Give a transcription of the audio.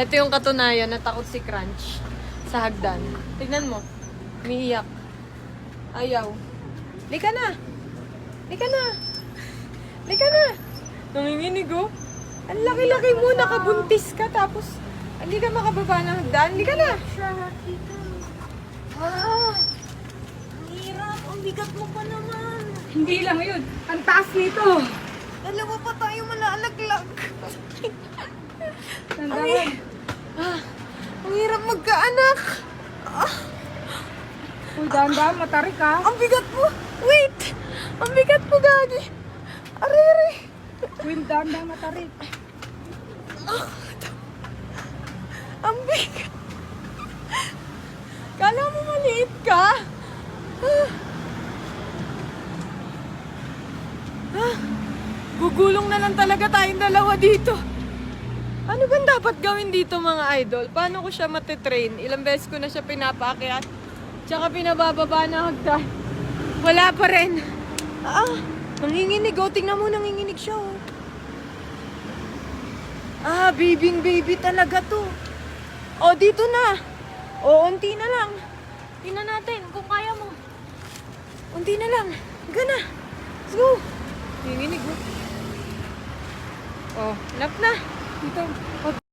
Ito yung katunayan na takot si Crunch sa hagdan. Tignan mo. Umiiyak. Ayaw. Lika na. Lika na. Lika na. Nanginginig oh. Ang laki-laki mo, nakabuntis ka tapos hindi ka makababa ng hagdan. Lika na. Ah. Ang hirap. Ang bigat mo pa naman. Hindi lang yun. Ang taas nito. Dalawa pa tayo malalaglag. Tandaan. ah. Ang hirap magkaanak. Uy, dahan-dahan, matarik ka. Ang bigat mo. Wait. Ang bigat mo, Gagi. Arere. Uy, dahan-dahan, matarik. Ang bigat. Kala mo maliit ka? Ah. Ah. Gugulong na lang talaga tayong dalawa dito. Ano bang dapat gawin dito mga idol? Paano ko siya matitrain? Ilang beses ko na siya pinapaakyat. Tsaka pinabababa na hagdan. Wala pa rin. Ah, nanginginig. Oh, tingnan mo, nanginginig siya. Oh. Ah, babying baby talaga to. Oh, dito na. Oh, unti na lang. Tingnan natin kung kaya mo. Unti na lang. Gana. Let's go. Nanginginig. Oh, oh nap na. Dito.